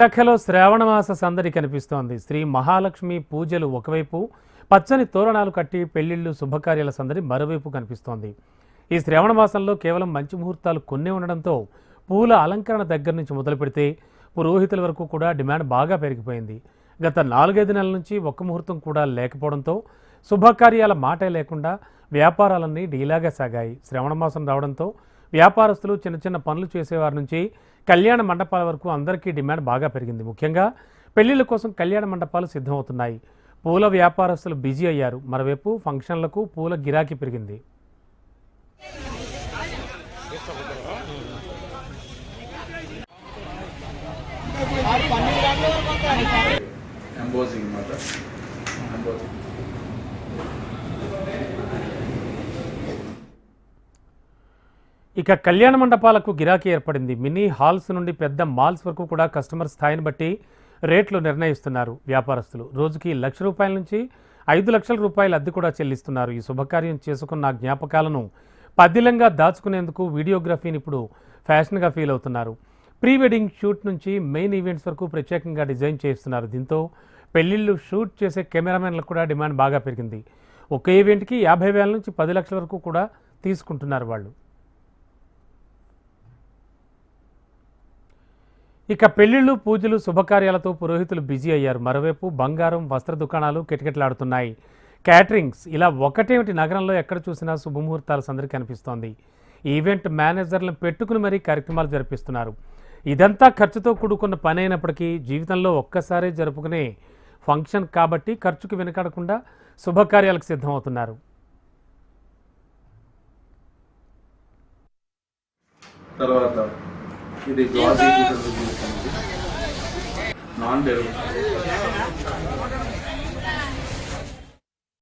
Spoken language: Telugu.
విశాఖలో శ్రావణమాస సందడి కనిపిస్తోంది. శ్రీ మహాలక్ష్మి పూజలు ఒకవైపు పచ్చని తోరణాలు కట్టి పెళ్ళిళ్ళు శుభకార్యాల సందడి మరోవైపు కనిపిస్తోంది. ఈ శ్రావణ మాసంలో కేవలం మంచి ముహూర్తాలు కొన్ని ఉండడంతో పూల అలంకరణ దగ్గర నుంచి మొదలు పెడితే పురోహితుల వరకు కూడా డిమాండ్ బాగా పెరిగిపోయింది. గత నాలుగైదు నెలల నుంచి ఒక్క ముహూర్తం కూడా లేకపోవడంతో శుభకార్యాల మాటే లేకుండా వ్యాపారాలన్నీ డీలాగా సాగాయి. శ్రవణ మాసం రావడంతో వ్యాపారస్తులు చిన్న చిన్న పనులు చేసేవారి నుంచి కళ్యాణ మండపాల వరకు అందరికీ డిమాండ్ బాగా పెరిగింది. ముఖ్యంగా పెళ్ళిళ్ళ కోసం కళ్యాణ మండపాలు సిద్ధమవుతున్నాయి. పూల వ్యాపారస్తులు బిజీ అయ్యారు. మరోవైపు ఫంక్షన్లకు పూల గిరాకీ పెరిగింది. ఎంబోజింగ్ మాట. ఎంబోజింగ్ ఇక కళ్యాణ మండపాలకు గిరాకీ ఏర్పడింది. మినీ హాల్స్ నుండి పెద్ద మాల్స్ వరకు కూడా కస్టమర్ స్థాయిని బట్టి రేట్లు నిర్ణయిస్తున్నారు వ్యాపారస్తులు. రోజుకి లక్ష రూపాయల నుంచి ఐదు లక్షల రూపాయల అద్దె కూడా చెల్లిస్తున్నారు. ఈ శుభకార్యం చేసుకున్న జ్ఞాపకాలను పదిలంగా దాచుకునేందుకు వీడియోగ్రఫీని ఇప్పుడు ఫ్యాషన్గా ఫీల్ అవుతున్నారు. ప్రీ వెడ్డింగ్ షూట్ నుంచి మెయిన్ ఈవెంట్స్ వరకు ప్రత్యేకంగా డిజైన్ చేస్తున్నారు. దీంతో పెళ్ళిళ్ళు షూట్ చేసే కెమెరామెన్లకు కూడా డిమాండ్ బాగా పెరిగింది. ఒక ఈవెంట్కి యాభై వేల నుంచి పది లక్షల వరకు కూడా తీసుకుంటున్నారు వాళ్ళు. ఇక పెళ్ళిళ్ళు పూజలు శుభకార్యాలతో పురోహితులు బిజీ అయ్యారు. మరోవైపు బంగారం వస్త్ర దుకాణాలు కిటకిటలాడుతున్నాయి. క్యాటరింగ్స్ ఇలా ఒకటేమిటి నగరంలో ఎక్కడ చూసినా శుభముహూర్తాల సందడి కనిపిస్తోంది. ఈవెంట్ మేనేజర్లను పెట్టుకుని మరీ కార్యక్రమాలు జరిపిస్తున్నారు. ఇదంతా ఖర్చుతో కూడుకున్న పని అయినప్పటికీ జీవితంలో ఒక్కసారే జరుపుకునే ఫంక్షన్ కాబట్టి ఖర్చుకు వెనకాడకుండా శుభకార్యాలకు సిద్ధమవుతున్నారు. తర్వాత ఇది గ్లాసీ నాన్ డెలివరీ.